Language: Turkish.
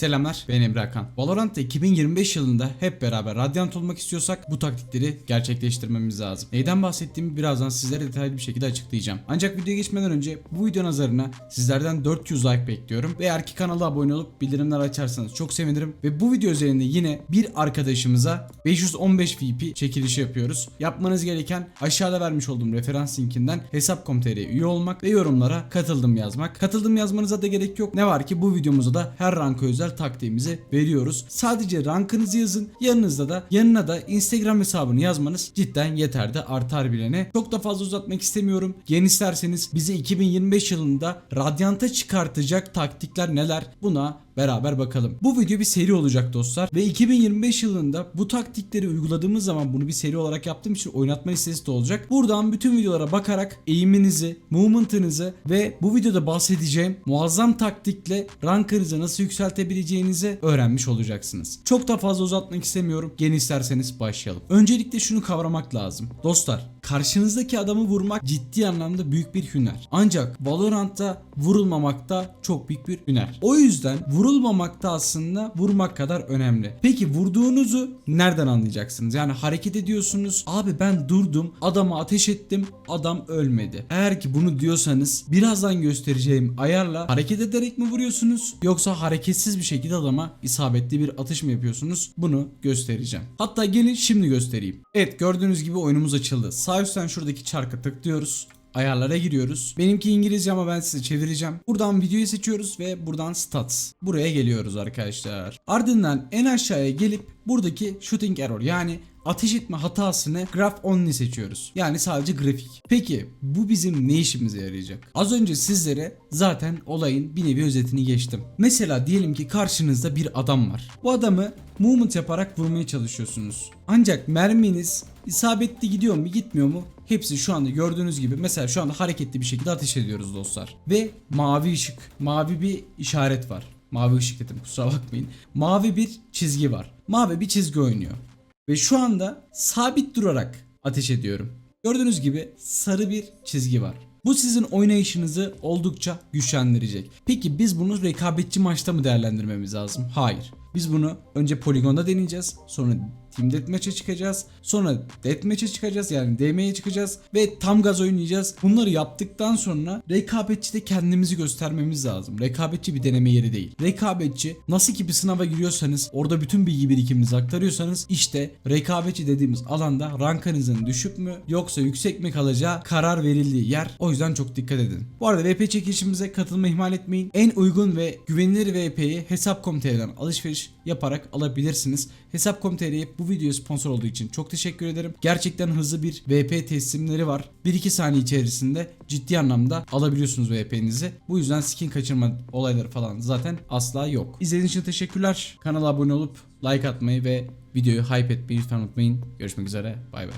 Selamlar ben Emre Hakan. Valorant'ta 2025 yılında hep beraber Radiant olmak istiyorsak bu taktikleri gerçekleştirmemiz lazım. Neyden bahsettiğimi birazdan sizlere detaylı bir şekilde açıklayacağım. Ancak videoya geçmeden önce bu video nazarına sizlerden 400 like bekliyorum. Ve eğer ki kanala abone olup bildirimler açarsanız çok sevinirim. Ve bu video üzerinde yine bir arkadaşımıza 515 VP çekilişi yapıyoruz. Yapmanız gereken aşağıda vermiş olduğum referans linkinden hesap.com.tr'ye üye olmak ve yorumlara katıldım yazmak. Katıldım yazmanıza da gerek yok. Ne var ki bu videomuzda da her ranka özel taktiğimizi veriyoruz. Sadece rankınızı yazın. Yanınızda da yanına da Instagram hesabını yazmanız cidden yeter artar bilene. Çok da fazla uzatmak istemiyorum. Yeni isterseniz bizi 2025 yılında radyanta çıkartacak taktikler neler? Buna beraber bakalım. Bu video bir seri olacak dostlar ve 2025 yılında bu taktikleri uyguladığımız zaman bunu bir seri olarak yaptığım için oynatma listesi de olacak. Buradan bütün videolara bakarak eğiminizi, movement'ınızı ve bu videoda bahsedeceğim muazzam taktikle rankınızı nasıl yükseltebileceğinizi öğrenmiş olacaksınız. Çok da fazla uzatmak istemiyorum. Yeni isterseniz başlayalım. Öncelikle şunu kavramak lazım. Dostlar karşınızdaki adamı vurmak ciddi anlamda büyük bir hüner. Ancak Valorant'ta vurulmamak da çok büyük bir hüner. O yüzden vurulmamak da aslında vurmak kadar önemli. Peki vurduğunuzu nereden anlayacaksınız? Yani hareket ediyorsunuz. Abi ben durdum. Adama ateş ettim. Adam ölmedi. Eğer ki bunu diyorsanız birazdan göstereceğim ayarla hareket ederek mi vuruyorsunuz? Yoksa hareketsiz bir şekilde adama isabetli bir atış mı yapıyorsunuz? Bunu göstereceğim. Hatta gelin şimdi göstereyim. Evet gördüğünüz gibi oyunumuz açıldı. Sağ üstten şuradaki çarkı tıklıyoruz ayarlara giriyoruz. Benimki İngilizce ama ben size çevireceğim. Buradan videoyu seçiyoruz ve buradan stats. Buraya geliyoruz arkadaşlar. Ardından en aşağıya gelip buradaki shooting error yani ateş etme hatasını graph only seçiyoruz. Yani sadece grafik. Peki bu bizim ne işimize yarayacak? Az önce sizlere zaten olayın bir nevi özetini geçtim. Mesela diyelim ki karşınızda bir adam var. Bu adamı movement yaparak vurmaya çalışıyorsunuz. Ancak merminiz isabetli gidiyor mu gitmiyor mu? Hepsi şu anda gördüğünüz gibi mesela şu anda hareketli bir şekilde ateş ediyoruz dostlar. Ve mavi ışık, mavi bir işaret var. Mavi ışık dedim kusura bakmayın. Mavi bir çizgi var. Mavi bir çizgi oynuyor. Ve şu anda sabit durarak ateş ediyorum. Gördüğünüz gibi sarı bir çizgi var. Bu sizin oynayışınızı oldukça güçlendirecek. Peki biz bunu rekabetçi maçta mı değerlendirmemiz lazım? Hayır. Biz bunu önce poligonda deneyeceğiz. Sonra Team Deathmatch'e çıkacağız. Sonra Deathmatch'e çıkacağız. Yani DM'ye çıkacağız. Ve tam gaz oynayacağız. Bunları yaptıktan sonra rekabetçide kendimizi göstermemiz lazım. Rekabetçi bir deneme yeri değil. Rekabetçi nasıl ki bir sınava giriyorsanız orada bütün bilgi birikiminizi aktarıyorsanız işte rekabetçi dediğimiz alanda rankınızın düşük mü yoksa yüksek mi kalacağı karar verildiği yer. O yüzden çok dikkat edin. Bu arada VP çekilişimize katılmayı ihmal etmeyin. En uygun ve güvenilir VP'yi Hesap.com.tr'den alışveriş yaparak alabilirsiniz. Hesap.com.tr'ye bu videoya sponsor olduğu için çok teşekkür ederim. Gerçekten hızlı bir VP teslimleri var. 1-2 saniye içerisinde ciddi anlamda alabiliyorsunuz VP'nizi. Bu yüzden skin kaçırma olayları falan zaten asla yok. İzlediğiniz için teşekkürler. Kanala abone olup like atmayı ve videoyu hype etmeyi lütfen unutmayın. Görüşmek üzere. Bay bay.